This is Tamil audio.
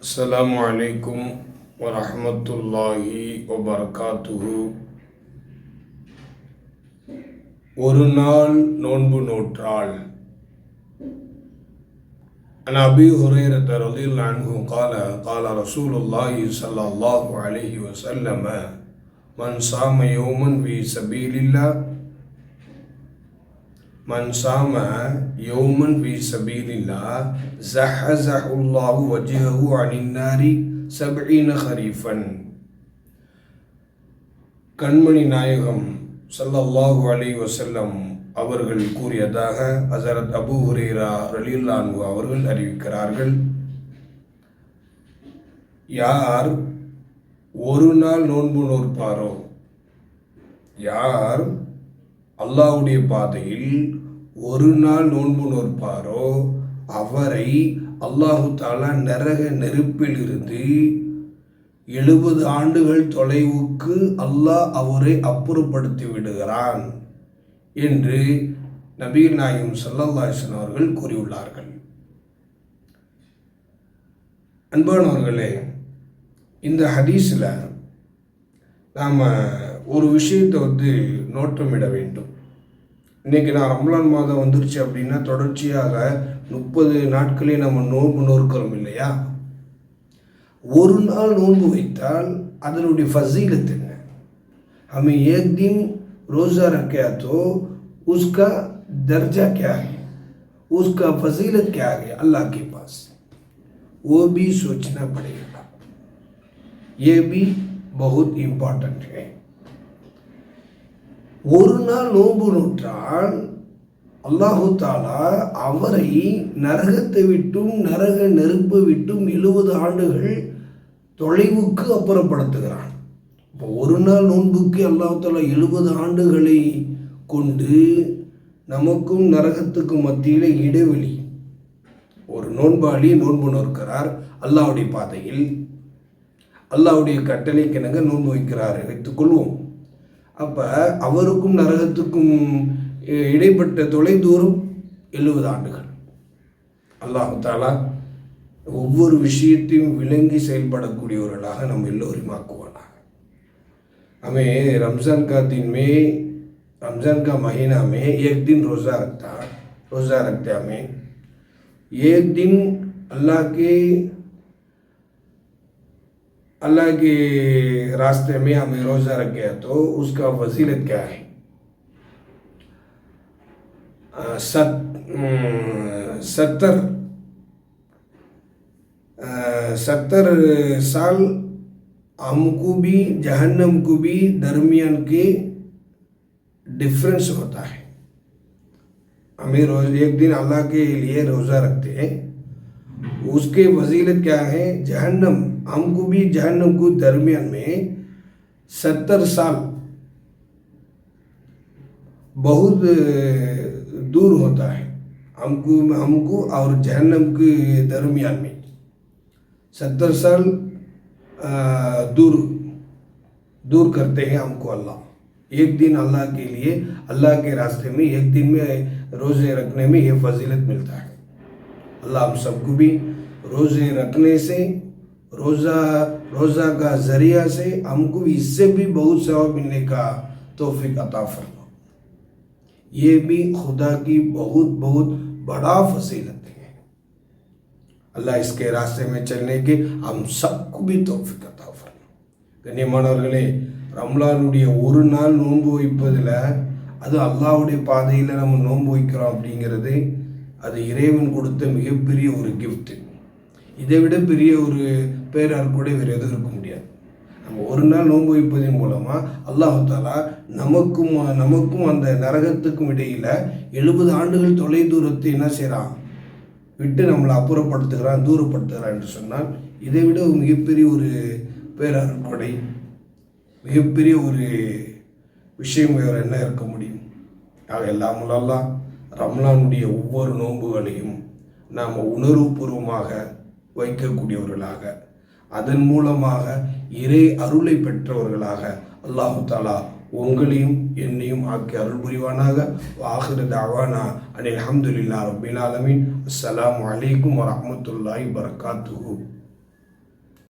السلام عليكم ورحمة الله وبركاته ஒரு நாள் நோன்பு நோற்றாள் عن أبي هريرة رضي الله عنه قال قال رسول الله صلى الله عليه وسلم من صام يوما في سبيل الله من صام يوما في سبيل الله زحزح الله وجهه عن النار سبعين خريفا கண்மணி நாயகம் ஸல்லல்லாஹு அலைஹி வஸல்லம் அவர்கள் கூறியதாக ஹசரத் அபூ ஹுரேரா ரலியல்லாஹு அவர்கள் அறிவிக்கிறார்கள் யார் ஒரு நாள் நோன்பு நோற்பாரோ யார் அல்லாஹ்வுடைய பாதையில் ஒரு நாள் நோன்பு நோற்பாரோ அவரை அல்லாஹு தாலா நரக நெருப்பிலிருந்து எழுபது ஆண்டுகள் தொலைவுக்கு அல்லாஹ் அவரை அப்புறப்படுத்தி விடுகிறான் என்று நபீர் நாயும் சல்லல்லாஹன் அவர்கள் கூறியுள்ளார்கள். அன்பானவர்களே இந்த ஹதீஸில் நாம் ஒரு விஷயத்தை வந்து நோட்டமிட வேண்டும் இன்றைக்கி நான் ரம்லான் மாதம் வந்துருச்சு அப்படின்னா தொடர்ச்சியாக முப்பது நாட்களே நம்ம நோன்பு நோக்கிறோம் இல்லையா ஒரு நாள் நோன்பு வைத்தால் அதனுடைய ஃபசீலத் என்ன हमें एक दिन रोज़ा रखा तो उसका दर्जा क्या है उसका फजीलत क्या है अल्लाह के पास वो भी सोचना पड़ेगा ये भी बहुत इम्पोर्टेंट है ஒரு நாள் நோன்பு நூற்றால் அல்லாஹு தாலா அவரை நரகத்தை விட்டும் நரக நெருப்பு விட்டும் எழுபது ஆண்டுகள் தொலைவுக்கு அப்புறப்படுத்துகிறான். இப்போ ஒரு நாள் நோன்புக்கு அல்லாஹு தாலா எழுபது ஆண்டுகளை கொண்டு நமக்கும் நரகத்துக்கும் மத்தியில் இடைவெளி. ஒரு நோன்பாளி நோன்பு நோக்கிறார் அல்லாவுடைய பாதையில். அல்லாவுடைய கட்டளைக்கிணங்க நோன்பு வைக்கிறார். வைத்துக்கொள்வோம். அப்போ அவருக்கும் நரகத்துக்கும் இடைப்பட்ட தொலை தூரம் எழுபது ஆண்டுகள் அல்லாஹு தாலா ஒவ்வொரு விஷயத்தையும் விளங்கி செயல்படக்கூடியவர்களாக நம்ம எல்லோரையும் ஆக்குவானாக हमें रमज़ान का दिन में रमज़ान का महीना में एक दिन रोज़ा रखता रोज़ा रखते हमें एक दिन अल्लाह के अल्लाह के रास्ते में हमें रोज़ा रख गया तो उसका वसीलत क्या है? सत सत्तर सत्तर साल हमको भी, जहन्नम को भी दरमियान के डिफरेंस होता है। हमें रोज, एक दिन अल्लाह के लिए रोज़ा रखते हैं। उसके वजीलत क्या है? जहन्नम। हमको भी जहन्नम को दरमियान में सत्तर साल बहुत दूर होता है। हमको हमको और जहन्नम के दरमियान में सत्तर साल दूर दूर करते हैं हमको अल्लाह। एक दिन अल्लाह के लिए, अल्लाह के रास्ते में, एक दिन में रोज़े रखने में ये फजीलत मिलता है। अल्लाह हम सबको भी रोज़े रखने से रोज़ा रोज़ा का ज़रिया से हमको इससे भी बहुत सवाब मिलने का तोफ़ी अता फरमा ये भी खुदा की बहुत बहुत बड़ा फजीलत है अल्लाह इसके रास्ते में चलने के हम सबको भी तोफ़ी अता फरमा கண்ணியமானவர்களே ரம்லானுடைய ஒரு நாள் நோன்பு வைப்பதில் அது அல்லாஹ்வுடைய பாதையில் நம்ம நோன்பு வைக்கிறோம் அப்படிங்கிறது அது இறைவன் கொடுத்த மிகப்பெரிய ஒரு கிஃப்ட் இதை விட பெரிய ஒரு பேரார் கூட வேறு எதுவும் இருக்க முடியாது. நம்ம ஒரு நாள் நோன்பு வைப்பதன் மூலமாக அல்லாஹாலா நமக்கும் நமக்கும் அந்த நரகத்துக்கும் இடையில் எழுபது ஆண்டுகள் தொலை தூரத்தை என்ன செய்கிறான் விட்டு நம்மளை அப்புறப்படுத்துகிறான் தூரப்படுத்துகிறான் என்று சொன்னால் இதை விட ஒரு மிகப்பெரிய ஒரு பேரார் கொடை மிகப்பெரிய ஒரு விஷயம் வேறு என்ன இருக்க முடியும்? ஆக எல்லாமுல்லாம் ரம்லானுடைய ஒவ்வொரு நோன்புகளையும் நாம் உணர்வுபூர்வமாக வைக்கக்கூடியவர்களாக. அதன் மூலமாக இறை அருளை பெற்றவர்களாக அல்லாஹு தாலா உங்களையும் என்னையும் ஆக்கி அருள் புரிவானாக. வாஹிர தாவானா அனில் அஹமதுல்லா ரபில் ஆலமின். அஸ்லாம் அலைக்கும் வரமத்துல்லாய் வரகாத்துஹு